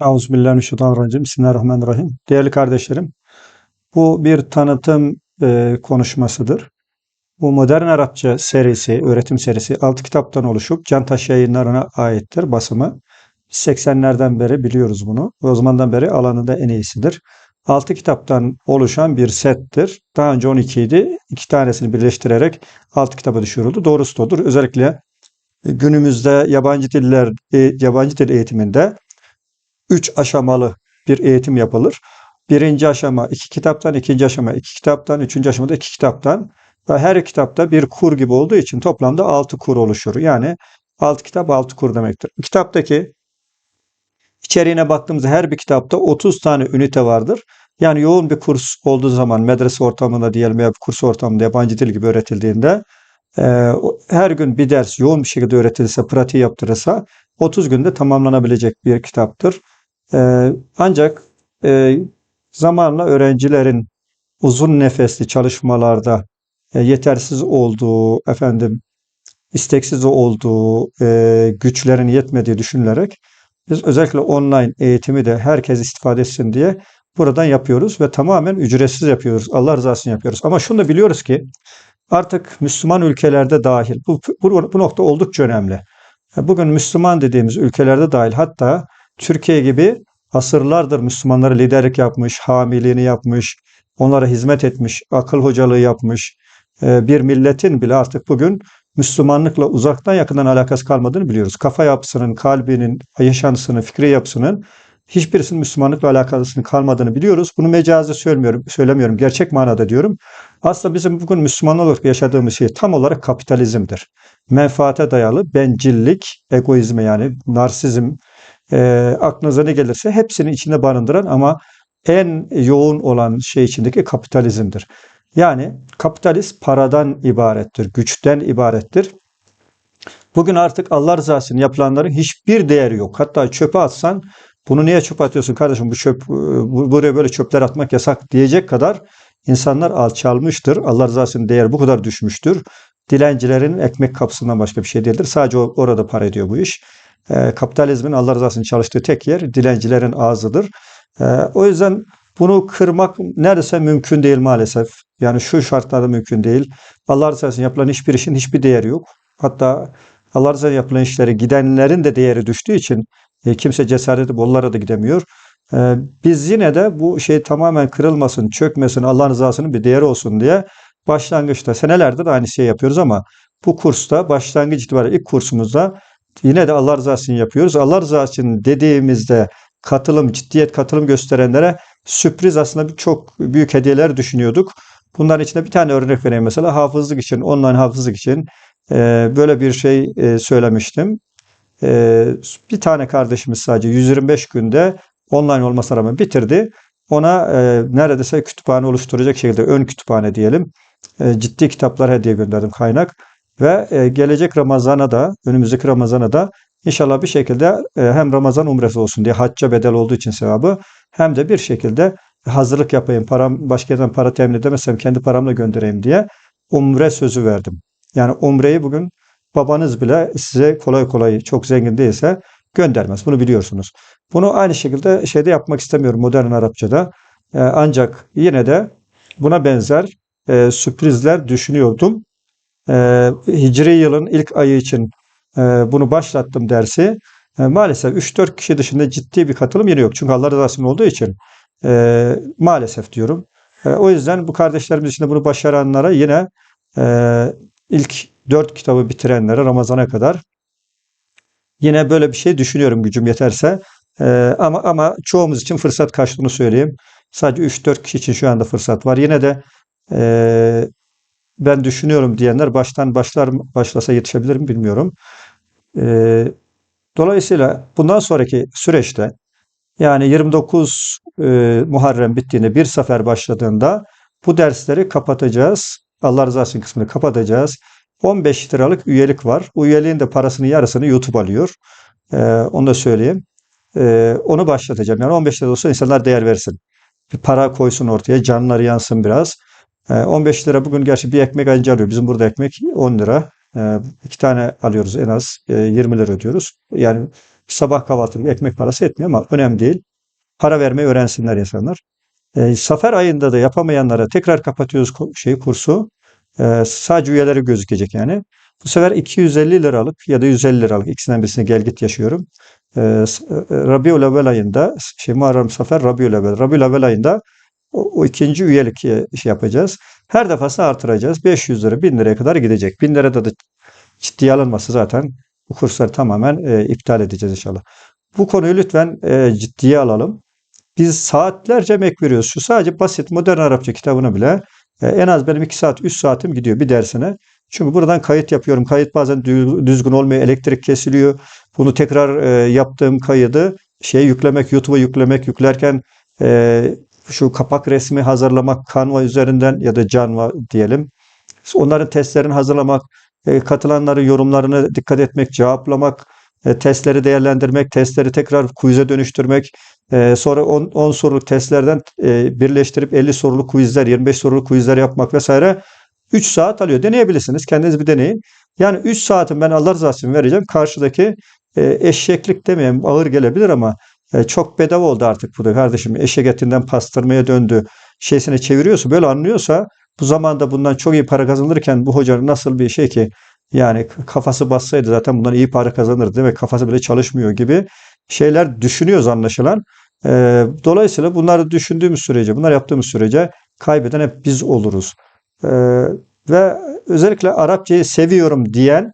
Euzubillahimineşşeytanirracim. Bismillahirrahmanirrahim. Değerli kardeşlerim, bu bir tanıtım e, konuşmasıdır. Bu Modern Arapça serisi, öğretim serisi 6 kitaptan oluşup Cantaş yayınlarına aittir basımı. Biz 80'lerden beri biliyoruz bunu. O zamandan beri alanında en iyisidir. 6 kitaptan oluşan bir settir. Daha önce 12 idi. İki tanesini birleştirerek 6 kitaba düşürüldü. Doğrusu odur. Özellikle günümüzde yabancı diller, e, yabancı dil eğitiminde üç aşamalı bir eğitim yapılır. Birinci aşama iki kitaptan, ikinci aşama iki kitaptan, üçüncü aşamada iki kitaptan ve her kitapta bir kur gibi olduğu için toplamda altı kur oluşur. Yani altı kitap altı kur demektir. Kitaptaki içeriğine baktığımızda her bir kitapta 30 tane ünite vardır. Yani yoğun bir kurs olduğu zaman medrese ortamında diyelim veya kurs ortamında yabancı dil gibi öğretildiğinde e, her gün bir ders yoğun bir şekilde öğretilirse, pratiği yaptırırsa 30 günde tamamlanabilecek bir kitaptır. Ee, ancak e, zamanla öğrencilerin uzun nefesli çalışmalarda e, yetersiz olduğu, efendim isteksiz olduğu, e, güçlerin yetmediği düşünülerek biz özellikle online eğitimi de herkes istifade etsin diye buradan yapıyoruz ve tamamen ücretsiz yapıyoruz. Allah rızası için yapıyoruz. Ama şunu da biliyoruz ki artık Müslüman ülkelerde dahil bu, bu, bu nokta oldukça önemli. Bugün Müslüman dediğimiz ülkelerde dahil hatta Türkiye gibi asırlardır Müslümanlara liderlik yapmış, hamiliğini yapmış, onlara hizmet etmiş, akıl hocalığı yapmış e, bir milletin bile artık bugün Müslümanlıkla uzaktan yakından alakası kalmadığını biliyoruz. Kafa yapısının, kalbinin, yaşantısının, fikri yapısının hiçbirisinin Müslümanlıkla alakasının kalmadığını biliyoruz. Bunu mecazi söylemiyorum, söylemiyorum. Gerçek manada diyorum. Aslında bizim bugün Müslüman olarak yaşadığımız şey tam olarak kapitalizmdir. Menfaate dayalı bencillik, egoizme yani narsizm, e, aklınıza ne gelirse hepsini içinde barındıran ama en yoğun olan şey içindeki kapitalizmdir. Yani kapitalist paradan ibarettir, güçten ibarettir. Bugün artık Allah rızası yapılanların hiçbir değeri yok. Hatta çöpe atsan bunu niye çöpe atıyorsun kardeşim bu çöp buraya böyle çöpler atmak yasak diyecek kadar insanlar alçalmıştır. Allah rızası için değer bu kadar düşmüştür. Dilencilerin ekmek kapısından başka bir şey değildir. Sadece orada para ediyor bu iş. E, kapitalizmin Allah rızası için çalıştığı tek yer dilencilerin ağzıdır. E, o yüzden bunu kırmak neredeyse mümkün değil maalesef. Yani şu şartlarda mümkün değil. Allah rızası için yapılan hiçbir işin hiçbir değeri yok. Hatta Allah rızası için yapılan işlere gidenlerin de değeri düştüğü için e, kimse cesaret edip onlara da gidemiyor. E, biz yine de bu şey tamamen kırılmasın, çökmesin, Allah rızasının bir değeri olsun diye başlangıçta senelerdir aynı şeyi yapıyoruz ama bu kursta başlangıç itibariyle ilk kursumuzda yine de Allah rızası için yapıyoruz. Allah rızası için dediğimizde katılım, ciddiyet katılım gösterenlere sürpriz aslında çok büyük hediyeler düşünüyorduk. Bunların içinde bir tane örnek vereyim mesela hafızlık için, online hafızlık için e, böyle bir şey e, söylemiştim. E, bir tane kardeşimiz sadece 125 günde online olmasına rağmen bitirdi. Ona neredeyse kütüphane oluşturacak şekilde ön kütüphane diyelim. Ciddi kitaplar hediye gönderdim kaynak. Ve e, gelecek Ramazan'a da, önümüzdeki Ramazan'a da inşallah bir şekilde e, hem Ramazan umresi olsun diye hacca bedel olduğu için sevabı hem de bir şekilde hazırlık yapayım, param başka yerden para temin edemezsem kendi paramla göndereyim diye umre sözü verdim. Yani umreyi bugün babanız bile size kolay kolay çok zengin değilse göndermez. Bunu biliyorsunuz. Bunu aynı şekilde şeyde yapmak istemiyorum modern Arapçada. E, ancak yine de buna benzer e, sürprizler düşünüyordum. E, Hicri yılın ilk ayı için e, bunu başlattım dersi. E, maalesef 3-4 kişi dışında ciddi bir katılım yine yok. Çünkü Allah rızası olduğu için e, maalesef diyorum. O yüzden bu kardeşlerimiz içinde bunu başaranlara yine ilk 4 kitabı bitirenlere Ramazan'a kadar yine böyle bir şey düşünüyorum gücüm yeterse. Ama ama çoğumuz için fırsat kaçtığını söyleyeyim. Sadece 3-4 kişi için şu anda fırsat var. Yine de ben düşünüyorum diyenler baştan başlar başlasa yetişebilir mi bilmiyorum. E, dolayısıyla bundan sonraki süreçte yani 29 e, Muharrem bittiğinde bir sefer başladığında bu dersleri kapatacağız. Allah rızası için kısmını kapatacağız. 15 liralık üyelik var. Bu üyeliğin de parasını yarısını YouTube alıyor. E, onu da söyleyeyim. E, onu başlatacağım. Yani 15 lira olsa insanlar değer versin. Bir para koysun ortaya, canları yansın biraz. 15 ee, lira bugün gerçi bir ekmek anca alıyor. Bizim burada ekmek 10 lira. Ee, iki tane alıyoruz en az. 20 ee, lira ödüyoruz. Yani sabah kahvaltılık ekmek parası etmiyor ama önemli değil. Para vermeyi öğrensinler insanlar. E, Safer ayında da yapamayanlara tekrar kapatıyoruz şey kursu. E, sadece üyeleri gözükecek yani. Bu sefer 250 liralık ya da 150 liralık ikisinden birisine gel git yaşıyorum. E, e, Rabiul Evvel ayında şey Muharrem Safer Rabiul Evvel. Rabiul Evvel ayında o, ikinci üyelik şey yapacağız. Her defasında artıracağız. 500 lira 1000 liraya kadar gidecek. 1000 lirada da ciddiye alınması zaten bu kursları tamamen e, iptal edeceğiz inşallah. Bu konuyu lütfen e, ciddiye alalım. Biz saatlerce emek veriyoruz. Şu sadece basit modern Arapça kitabını bile e, en az benim 2 saat 3 saatim gidiyor bir dersine. Çünkü buradan kayıt yapıyorum. Kayıt bazen dü- düzgün olmuyor. Elektrik kesiliyor. Bunu tekrar e, yaptığım kaydı şeye yüklemek, YouTube'a yüklemek, yüklerken e, şu kapak resmi hazırlamak Canva üzerinden ya da Canva diyelim. Onların testlerini hazırlamak, e, katılanların yorumlarını dikkat etmek, cevaplamak, e, testleri değerlendirmek, testleri tekrar quiz'e dönüştürmek, e, sonra 10 soruluk testlerden birleştirip 50 soruluk quizler, 25 soruluk quizler yapmak vesaire 3 saat alıyor. Deneyebilirsiniz. Kendiniz bir deneyin. Yani 3 saatin ben Allah rızası için vereceğim. Karşıdaki eşeklik demeyeyim ağır gelebilir ama e, çok bedava oldu artık bu da kardeşim. Eşek etinden pastırmaya döndü. Şeysine çeviriyorsa böyle anlıyorsa bu zamanda bundan çok iyi para kazanırken bu hocanın nasıl bir şey ki yani kafası bassaydı zaten bundan iyi para kazanırdı. Demek kafası bile çalışmıyor gibi şeyler düşünüyoruz anlaşılan. Ee, dolayısıyla bunları düşündüğümüz sürece, bunlar yaptığımız sürece kaybeden hep biz oluruz. Ee, ve özellikle Arapçayı seviyorum diyen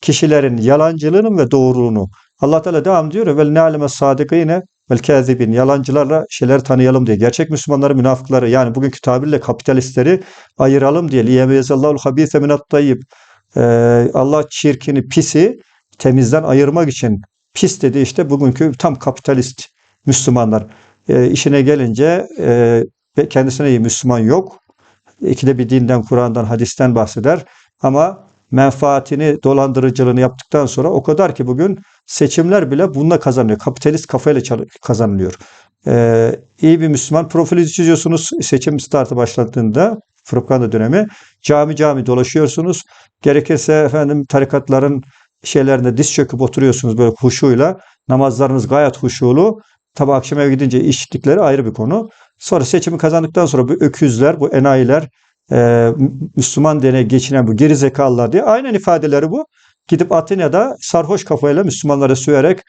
kişilerin yalancılığının ve doğruluğunu Allah Teala devam diyor vel ne'leme sadıkine vel kâzibin yalancılarla şeyler tanıyalım diye. Gerçek Müslümanları, münafıkları yani bugünkü tabirle kapitalistleri ayıralım diye. Liyemezallahu habise minat tayyib. Ee, Allah çirkini, pisi temizden ayırmak için pis dedi işte bugünkü tam kapitalist Müslümanlar. Ee, işine gelince e, kendisine iyi Müslüman yok. İkide bir dinden, Kur'an'dan, hadisten bahseder. Ama menfaatini, dolandırıcılığını yaptıktan sonra o kadar ki bugün seçimler bile bununla kazanıyor. Kapitalist kafayla kazanılıyor. Ee, iyi bir Müslüman profili çiziyorsunuz seçim startı başladığında propaganda dönemi. Cami cami dolaşıyorsunuz. Gerekirse efendim tarikatların şeylerinde diz çöküp oturuyorsunuz böyle huşuyla. Namazlarınız gayet huşulu. Tabi akşam eve gidince içtikleri ayrı bir konu. Sonra seçimi kazandıktan sonra bu öküzler, bu enayiler, e, Müslüman diye geçinen bu geri zekalılar diye aynen ifadeleri bu. Gidip Atina'da sarhoş kafayla Müslümanlara söverek,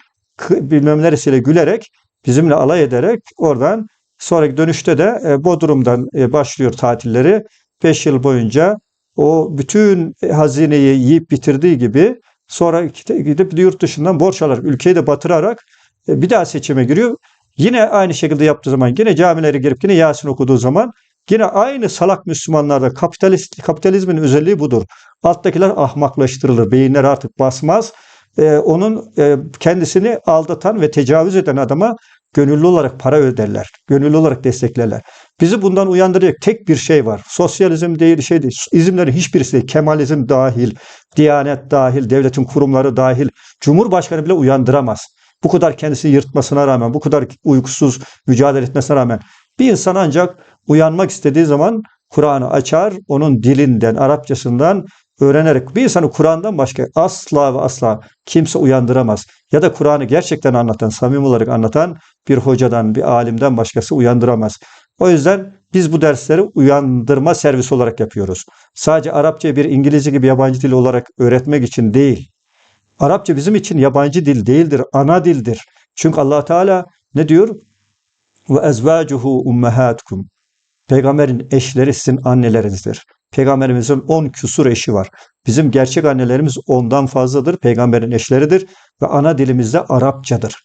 bilmem neresiyle gülerek, bizimle alay ederek oradan sonraki dönüşte de e, Bodrum'dan e, başlıyor tatilleri. 5 yıl boyunca o bütün hazineyi yiyip bitirdiği gibi sonra gidip yurt dışından borç alarak, ülkeyi de batırarak e, bir daha seçime giriyor. Yine aynı şekilde yaptığı zaman, yine camilere girip yine Yasin okuduğu zaman yine aynı salak Müslümanlarda kapitalist kapitalizmin özelliği budur. Alttakiler ahmaklaştırılır. Beyinler artık basmaz. Ee, onun e, kendisini aldatan ve tecavüz eden adama gönüllü olarak para öderler. Gönüllü olarak desteklerler. Bizi bundan uyandıracak tek bir şey var. Sosyalizm değil, şey değil. İzimlerin hiçbirisi değil. Kemalizm dahil, Diyanet dahil, devletin kurumları dahil. Cumhurbaşkanı bile uyandıramaz. Bu kadar kendisini yırtmasına rağmen, bu kadar uykusuz mücadele etmesine rağmen bir insan ancak uyanmak istediği zaman Kur'an'ı açar, onun dilinden, Arapçasından öğrenerek bir insanı Kur'an'dan başka asla ve asla kimse uyandıramaz. Ya da Kur'an'ı gerçekten anlatan, samimi olarak anlatan bir hocadan, bir alimden başkası uyandıramaz. O yüzden biz bu dersleri uyandırma servisi olarak yapıyoruz. Sadece Arapçayı bir İngilizce gibi yabancı dil olarak öğretmek için değil. Arapça bizim için yabancı dil değildir, ana dildir. Çünkü Allah Teala ne diyor? Ve ezvacuhu ummahatukum. Peygamberin eşleri sizin annelerinizdir. Peygamberimizin 10 küsur eşi var. Bizim gerçek annelerimiz ondan fazladır. Peygamberin eşleridir ve ana dilimiz de Arapçadır.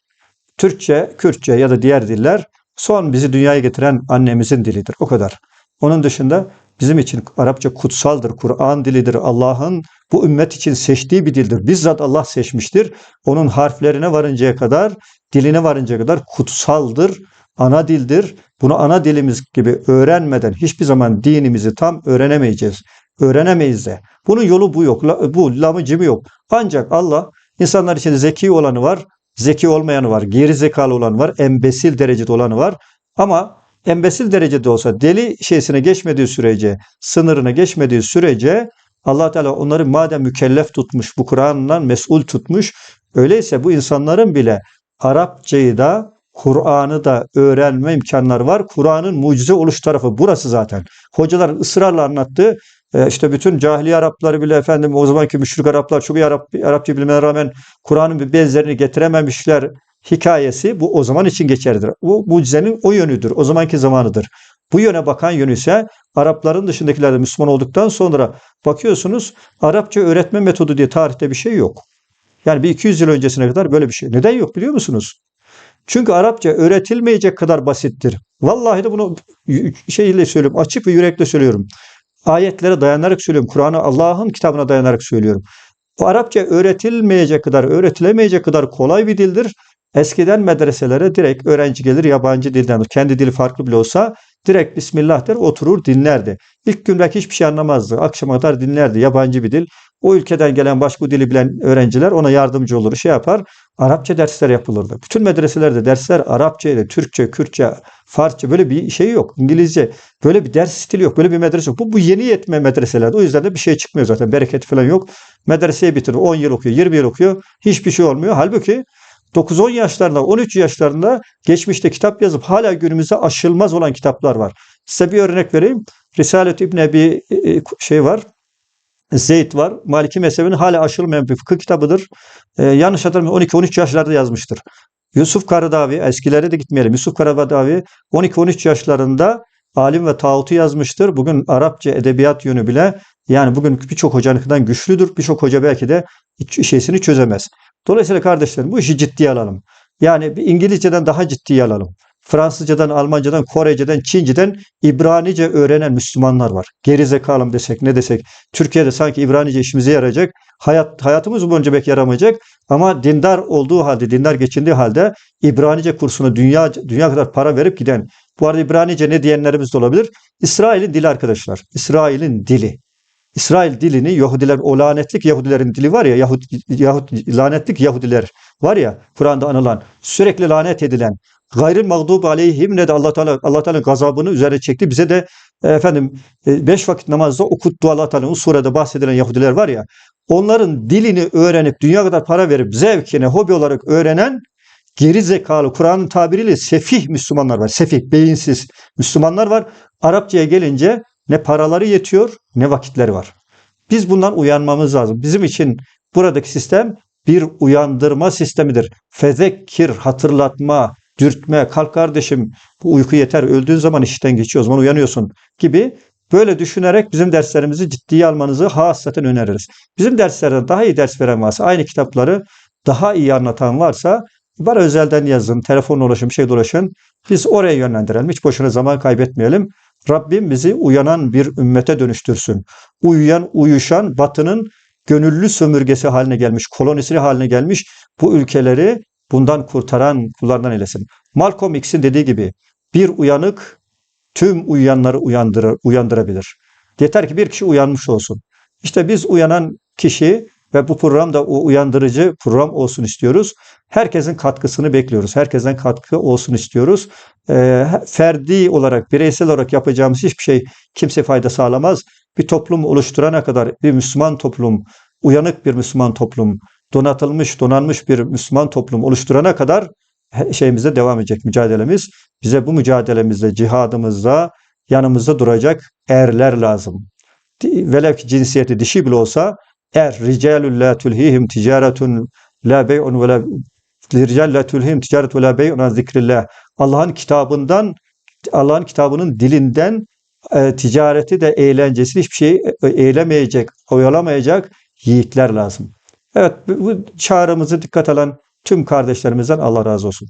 Türkçe, Kürtçe ya da diğer diller son bizi dünyaya getiren annemizin dilidir. O kadar. Onun dışında bizim için Arapça kutsaldır. Kur'an dilidir. Allah'ın bu ümmet için seçtiği bir dildir. Bizzat Allah seçmiştir. Onun harflerine varıncaya kadar, diline varıncaya kadar kutsaldır. Ana dildir. Bunu ana dilimiz gibi öğrenmeden hiçbir zaman dinimizi tam öğrenemeyeceğiz. Öğrenemeyiz de. Bunun yolu bu yok. Bu lamı cimi yok. Ancak Allah insanlar için zeki olanı var, zeki olmayanı var, geri zekalı olanı var, embesil derecede olanı var. Ama embesil derecede olsa deli şeysine geçmediği sürece, sınırına geçmediği sürece Allah Teala onları madem mükellef tutmuş, bu Kur'an'dan mesul tutmuş, Öyleyse bu insanların bile Arapçayı da Kur'an'ı da öğrenme imkanları var. Kur'an'ın mucize oluş tarafı burası zaten. Hocaların ısrarla anlattığı e, işte bütün cahiliye Arapları bile efendim o zamanki müşrik Araplar çok iyi Arap, Arapça bilmelerine rağmen Kur'an'ın bir benzerini getirememişler hikayesi bu o zaman için geçerlidir. Bu mucizenin o yönüdür. O zamanki zamanıdır. Bu yöne bakan yönü ise Arapların dışındakiler de Müslüman olduktan sonra bakıyorsunuz Arapça öğretme metodu diye tarihte bir şey yok. Yani bir 200 yıl öncesine kadar böyle bir şey. Neden yok biliyor musunuz? Çünkü Arapça öğretilmeyecek kadar basittir. Vallahi de bunu şeyle söylüyorum. Açık ve yürekle söylüyorum. Ayetlere dayanarak söylüyorum. Kur'an'a Allah'ın kitabına dayanarak söylüyorum. Arapça öğretilmeyecek kadar, öğretilemeyecek kadar kolay bir dildir. Eskiden medreselere direkt öğrenci gelir yabancı dilden. Kendi dili farklı bile olsa direkt Bismillah der oturur dinlerdi. İlk gün belki hiçbir şey anlamazdı. Akşama kadar dinlerdi yabancı bir dil. O ülkeden gelen başka dili bilen öğrenciler ona yardımcı olur, şey yapar. Arapça dersler yapılırdı. Bütün medreselerde dersler Arapçaydı, Türkçe, Kürtçe, Farsça böyle bir şey yok. İngilizce böyle bir ders stili yok. Böyle bir medrese yok. Bu, bu yeni yetme medreselerde. O yüzden de bir şey çıkmıyor zaten. Bereket falan yok. Medreseyi bitirir. 10 yıl okuyor, 20 yıl okuyor. Hiçbir şey olmuyor. Halbuki 9-10 yaşlarında, 13 yaşlarında geçmişte kitap yazıp hala günümüzde aşılmaz olan kitaplar var. Size bir örnek vereyim. Risalet İbn Ebi e, şey var. Zeyd var. Maliki mezhebinin hala aşılmayan bir fıkıh kitabıdır. Ee, yanlış hatırlamıyorum 12-13 yaşlarda yazmıştır. Yusuf Karadavi, eskilere de gitmeyelim. Yusuf Karadavi 12-13 yaşlarında alim ve tağutu yazmıştır. Bugün Arapça edebiyat yönü bile yani bugün birçok hocanınkinden güçlüdür. Birçok hoca belki de şeysini çözemez. Dolayısıyla kardeşlerim bu işi ciddiye alalım. Yani bir İngilizceden daha ciddiye alalım. Fransızcadan, Almancadan, Korece'den, Çince'den İbranice öğrenen Müslümanlar var. Geri zekalım desek ne desek. Türkiye'de sanki İbranice işimize yarayacak. Hayat, hayatımız boyunca belki yaramayacak. Ama dindar olduğu halde, dindar geçindiği halde İbranice kursuna dünya dünya kadar para verip giden. Bu arada İbranice ne diyenlerimiz de olabilir. İsrail'in dili arkadaşlar. İsrail'in dili. İsrail dilini Yahudiler, o lanetlik Yahudilerin dili var ya, Yahud, Yahud, lanetlik Yahudiler var ya, Kur'an'da anılan, sürekli lanet edilen, gayril mağdub aleyhim ne de Allah Teala Allah Teala gazabını üzerine çekti. Bize de e, efendim e, beş vakit namazda okuttu Allah Teala o surede bahsedilen Yahudiler var ya. Onların dilini öğrenip dünya kadar para verip zevkine hobi olarak öğrenen geri zekalı Kur'an'ın tabiriyle sefih Müslümanlar var. Sefih, beyinsiz Müslümanlar var. Arapçaya gelince ne paraları yetiyor ne vakitleri var. Biz bundan uyanmamız lazım. Bizim için buradaki sistem bir uyandırma sistemidir. Fezekkir, hatırlatma, dürtme, kalk kardeşim bu uyku yeter, öldüğün zaman işten geçiyor, o zaman uyanıyorsun gibi böyle düşünerek bizim derslerimizi ciddiye almanızı hasaten öneririz. Bizim derslerden daha iyi ders veren varsa, aynı kitapları daha iyi anlatan varsa bana özelden yazın, telefonla ulaşın, bir şey ulaşın. Biz oraya yönlendirelim. Hiç boşuna zaman kaybetmeyelim. Rabbim bizi uyanan bir ümmete dönüştürsün. Uyuyan, uyuşan batının gönüllü sömürgesi haline gelmiş, kolonisi haline gelmiş bu ülkeleri bundan kurtaran kullardan eylesin. Malcolm X'in dediği gibi bir uyanık tüm uyuyanları uyandırır, uyandırabilir. Yeter ki bir kişi uyanmış olsun. İşte biz uyanan kişi ve bu program da o uyandırıcı program olsun istiyoruz. Herkesin katkısını bekliyoruz. Herkesten katkı olsun istiyoruz. E, ferdi olarak, bireysel olarak yapacağımız hiçbir şey kimse fayda sağlamaz. Bir toplum oluşturana kadar bir Müslüman toplum, uyanık bir Müslüman toplum, donatılmış, donanmış bir Müslüman toplum oluşturana kadar şeyimizde devam edecek mücadelemiz. Bize bu mücadelemizde, cihadımızda yanımızda duracak erler lazım. Velev ki cinsiyeti dişi bile olsa er ricalul la tulhihim ticaretun la bey'un ve la rical la tulhihim ticaret ve la bey'un an zikrillah. Allah'ın kitabından Allah'ın kitabının dilinden e, ticareti de eğlencesi hiçbir şey e, eylemeyecek, oyalamayacak yiğitler lazım. Evet bu çağrımızı dikkat alan tüm kardeşlerimizden Allah razı olsun.